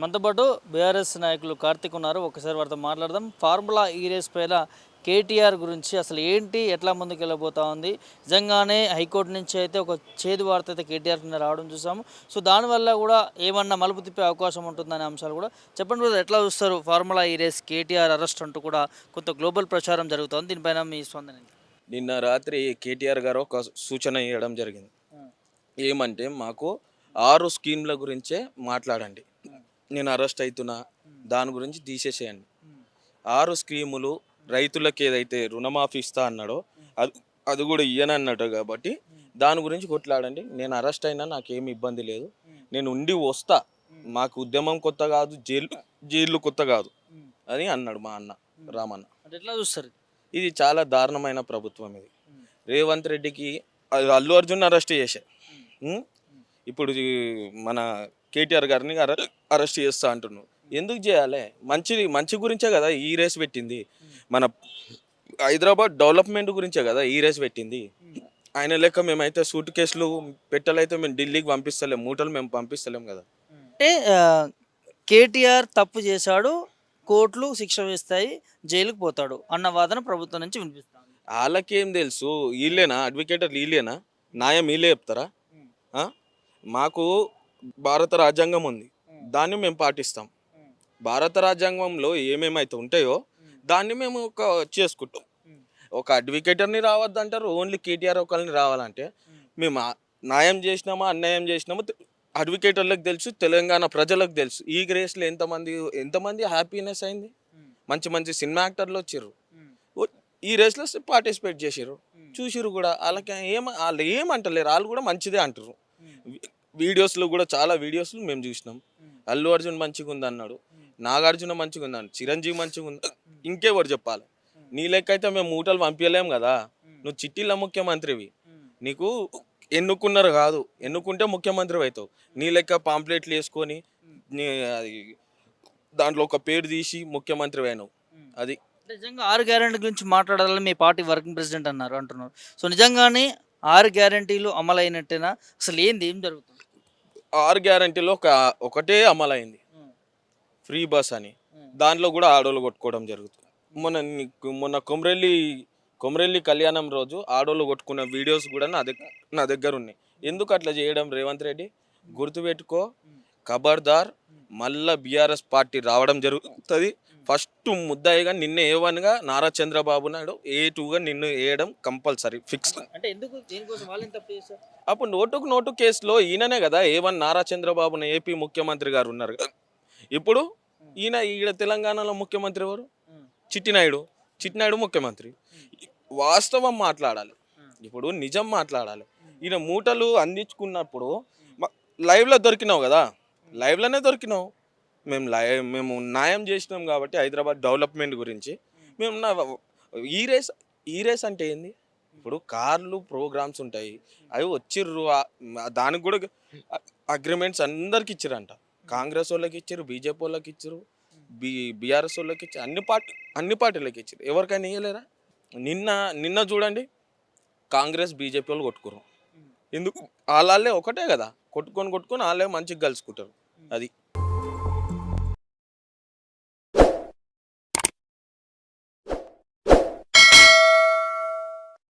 మనతో పాటు బీఆర్ఎస్ నాయకులు కార్తిక్ ఉన్నారు. ఒకసారి వారితో మాట్లాడదాం. ఫార్ములా ఈ రేస్ పైన కేటీఆర్ గురించి అసలు ఏంటి ఎట్లా ముందుకు వెళ్ళబోతా ఉంది? నిజంగానే హైకోర్టు నుంచి అయితే ఒక చేదు వార్త అయితే కేటీఆర్ రావడం చూసాము. సో దానివల్ల కూడా ఏమన్నా మలుపు తిప్పే అవకాశం ఉంటుందనే అంశాలు కూడా చెప్పండి బ్రదర్ ఎట్లా చూస్తారు ఫార్ములా ఈ రేస్ కేటీఆర్ అరెస్ట్ అంటూ కూడా కొంత గ్లోబల్ ప్రచారం జరుగుతోంది. దీనిపైన మీ స్పందన? నిన్న రాత్రి కేటీఆర్ గారు ఒక సూచన ఇవ్వడం జరిగింది. ఏమంటే మాకు ఆరు స్కీమ్ల గురించే మాట్లాడండి. నేను అరెస్ట్ అవుతున్నా దాని గురించి తీసేసేయండి. ఆరు స్కీములు రైతులకు ఏదైతే రుణమాఫీ ఇస్తా అన్నాడో అది అది కూడా ఇయ్యనన్నాడు కాబట్టి దాని గురించి కొట్లాడండి. నేను అరెస్ట్ అయినా నాకేమి ఇబ్బంది లేదు. నేను ఉండి వస్తా. మాకు ఉద్యమం కొత్త కాదు జైలు జైలు కొత్త కాదు అని అన్నాడు మా అన్న రామన్న. ఎట్లా చూస్తారు ఇది? చాలా దారుణమైన ప్రభుత్వం ఇది. రేవంత్ రెడ్డికి అల్లు అర్జున్ అరెస్ట్ చేశారు? ఇప్పుడు మన కేటీఆర్ గారిని అరె- అరెస్ట్ చేస్తా అంటున్నావు ఎందుకు చేయాలి? మంచిది మంచి గురించే కదా ఈ రేస్ పెట్టింది. మన హైదరాబాద్ డెవలప్మెంట్ గురించే కదా ఈ రేస్ పెట్టింది. ఆయన లెక్క మేమైతే సూట్ కేసులు పెట్టలైతే మేము ఢిల్లీకి పంపిస్తలేం మూటలు మేము పంపిస్తలేం కదా. అంటే కేటీఆర్ తప్పు చేశాడు కోర్టులు శిక్ష వేస్తాయి జైలుకు పోతాడు అన్న వాదన ప్రభుత్వం నుంచి వినిపిస్తాను వాళ్ళకేం తెలుసు? వీళ్ళేనా అడ్వకేటర్లు వీళ్ళేనా న్యాయం వీళ్ళే చెప్తారా? మాకు భారత రాజ్యాంగం ఉంది. దాన్ని మేము పాటిస్తాం. భారత రాజ్యాంగంలో ఏమేమైతే ఉంటాయో దాన్ని మేము ఒక చేసుకుంటాం. ఒక అడ్వకేటర్ని రావద్దంటారు ఓన్లీ కేటీఆర్ ఒకరిని రావాలంటే మేము న్యాయం చేసినామా అన్యాయం చేసినామా అడ్వకేటర్లకు తెలుసు తెలంగాణ ప్రజలకు తెలుసు. ఈ గ్రేస్లో ఎంతమంది ఎంతమంది హ్యాపీనెస్ అయింది? మంచి మంచి సినిమా యాక్టర్లు వచ్చారు ఈ రేస్లో పార్టిసిపేట్ చేసారు చూసిరు కూడా. వాళ్ళకి ఏం వాళ్ళు ఏమంటలేరు. వాళ్ళు కూడా మంచిదే అంటారు వీడియోస్లో కూడా చాలా వీడియోస్లు మేము చూసినాం. అల్లు అర్జున్ మంచిగా ఉంది అన్నాడు నాగార్జున మంచిగా ఉంది అన్నాడు చిరంజీవి మంచిగా ఉంది ఇంకెవరు చెప్పాలి? నీ లెక్క అయితే మేము మూటలు పంపించలేం కదా? నువ్వు చిట్టిల ముఖ్యమంత్రివి. నీకు ఎన్నుకున్నారు కాదు. ఎన్నుకుంటే ముఖ్యమంత్రి అవుతావు. నీ లెక్క పాంప్లెట్లు వేసుకొని నీ అది దాంట్లో ఒక పేరు తీసి ముఖ్యమంత్రి అయినావు. అది. నిజంగా ఆరు గ్యారెంటీ గురించి మాట్లాడాలని మీ పార్టీ వర్కింగ్ ప్రెసిడెంట్ అన్నారు అంటున్నారు. సో నిజంగానే ఆరు గ్యారెంటీలు అమలైనట్టేనా? అసలు ఏంది? ఏం జరుగుతుంది? ఆరు గ్యారంటీలో ఒక ఒకటే అమలైంది. ఫ్రీ బస్ అని. దాంట్లో కూడా ఆడోళ్ళు కొట్టుకోవడం జరుగుతుంది. మొన్న మొన్న కొమరెల్లి కొమరెల్లి కళ్యాణం రోజు ఆడోళ్ళు కొట్టుకున్న వీడియోస్ కూడా నా దగ్గర నా దగ్గర ఉన్నాయి. ఎందుకు అట్లా చేయడం రేవంత్ రెడ్డి? గుర్తుపెట్టుకో. ఖబర్దార్ మళ్ళా బీఆర్ఎస్ పార్టీ రావడం జరుగుతుంది. ఫస్ట్ ముద్దాయిగా నిన్న ఏ వన్గా నారా చంద్రబాబు నాయుడు ఏ టూగా నిన్ను వేయడం కంపల్సరీ ఫిక్స్ అంటే ఎందుకు? దేనికోసం? వాళ్ళు ఎంత తప్పు చేశారు? అప్పుడు నోటుకు నోటు కేసులో ఈయననే కదా ఏవన్ నారా చంద్రబాబున ఏపీ ముఖ్యమంత్రి గారు ఉన్నారు. ఇప్పుడు ఈయన ఈడ తెలంగాణలో ముఖ్యమంత్రి ఎవరు? చిట్టినాయుడు. చిట్టినాయుడు ముఖ్యమంత్రి. వాస్తవం మాట్లాడాలి. ఇప్పుడు నిజం మాట్లాడాలి. ఈయన మూటలు అందించుకున్నప్పుడు లైవ్లో దొరికినావు కదా. లైవ్లోనే దొరికినావు. మేము లయ మేము న్యాయం చేసినాం కాబట్టి హైదరాబాద్ డెవలప్మెంట్ గురించి. మేము నా ఈ రేస్ ఈ రేస్ అంటే ఏంది? ఇప్పుడు కార్లు ప్రోగ్రామ్స్ ఉంటాయి. అవి వచ్చిర్రు దానికి కూడా అగ్రిమెంట్స్ అందరికి ఇచ్చిరంట. కాంగ్రెస్ వాళ్ళకి ఇచ్చారు బీజేపీ వాళ్ళకి ఇచ్చారు బీ బీఆర్ఎస్ వాళ్ళకి ఇచ్చారు అన్ని పార్టీ అన్ని పార్టీలకి ఇచ్చారు ఎవరికైనా ఇవ్వలేరా నిన్న నిన్న చూడండి కాంగ్రెస్ బీజేపీ వాళ్ళు కొట్టుకురు ఎందుకు? వాళ్ళే ఒకటే కదా. కొట్టుకొని కొట్టుకొని వాళ్ళే మంచిగా కలుసుకుంటారు. అది.